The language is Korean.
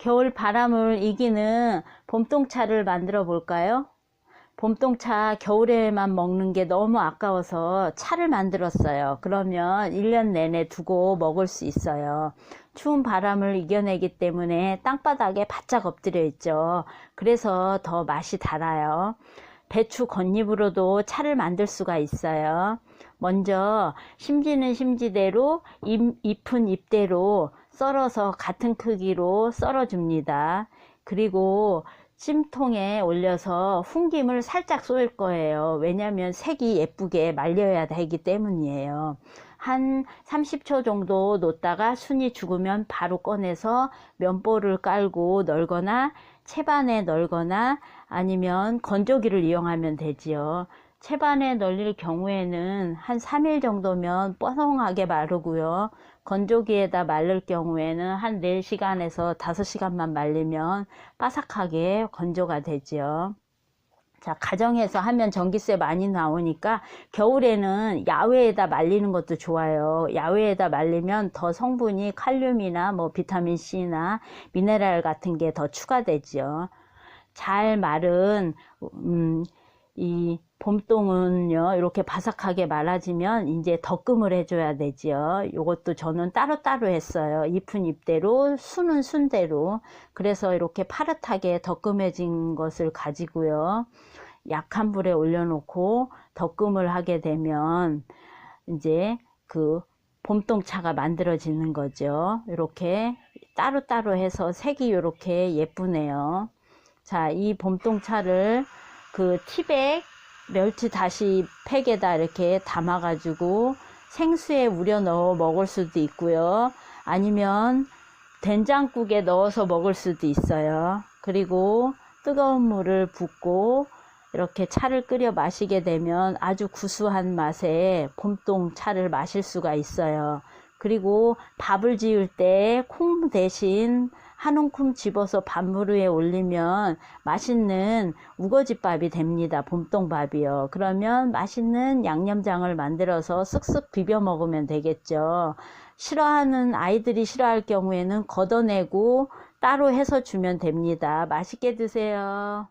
겨울 바람을 이기는 봄동차를 만들어 볼까요? 봄동차 겨울에만 먹는 게 너무 아까워서 차를 만들었어요. 그러면 1년 내내 두고 먹을 수 있어요. 추운 바람을 이겨내기 때문에 땅바닥에 바짝 엎드려 있죠. 그래서 더 맛이 달아요. 배추 겉잎으로도 차를 만들 수가 있어요. 먼저 심지는 심지대로 잎, 잎은 잎대로 썰어서 같은 크기로 썰어 줍니다. 그리고 찜통에 올려서 훈김을 살짝 쏠 거예요. 왜냐하면 색이 예쁘게 말려야 되기 때문이에요. 한 30초 정도 놓다가 순이 죽으면 바로 꺼내서 면보를 깔고 널거나 채반에 널거나 아니면 건조기를 이용하면 되지요. 채반에 널릴 경우에는 한 3일 정도면 뽀송하게 마르고요. 건조기에다 말릴 경우에는 한 4시간에서 5시간만 말리면 바삭하게 건조가 되지요. 자, 가정에서 하면 전기세 많이 나오니까 겨울에는 야외에다 말리는 것도 좋아요. 야외에다 말리면 더 성분이 칼륨이나 뭐 비타민 C나 미네랄 같은 게 더 추가되지요. 잘 마른 음, 이 봄동은요 이렇게 바삭하게 말아지면 이제 덕금을 해줘야 되지요. 요것도 저는 따로따로 했어요. 잎은 잎대로 순은 순대로. 그래서 이렇게 파릇하게 덕금해진 것을 가지고요. 약한 불에 올려놓고 덕금을 하게 되면 이제 그 봄동차가 만들어지는 거죠. 이렇게 따로따로 해서 색이 이렇게 예쁘네요. 자 이 봄동차를 그 티백 멸치 다시 팩에다 이렇게 담아 가지고 생수에 우려 넣어 먹을 수도 있고요. 아니면 된장국에 넣어서 먹을 수도 있어요. 그리고 뜨거운 물을 붓고 이렇게 차를 끓여 마시게 되면 아주 구수한 맛의 봄동 차를 마실 수가 있어요. 그리고 밥을 지을 때 콩 대신 한 움큼 집어서 밥물 위에 올리면 맛있는 우거지밥이 됩니다. 봄동밥이요. 그러면 맛있는 양념장을 만들어서 쓱쓱 비벼 먹으면 되겠죠. 싫어하는 아이들이 싫어할 경우에는 걷어내고 따로 해서 주면 됩니다. 맛있게 드세요.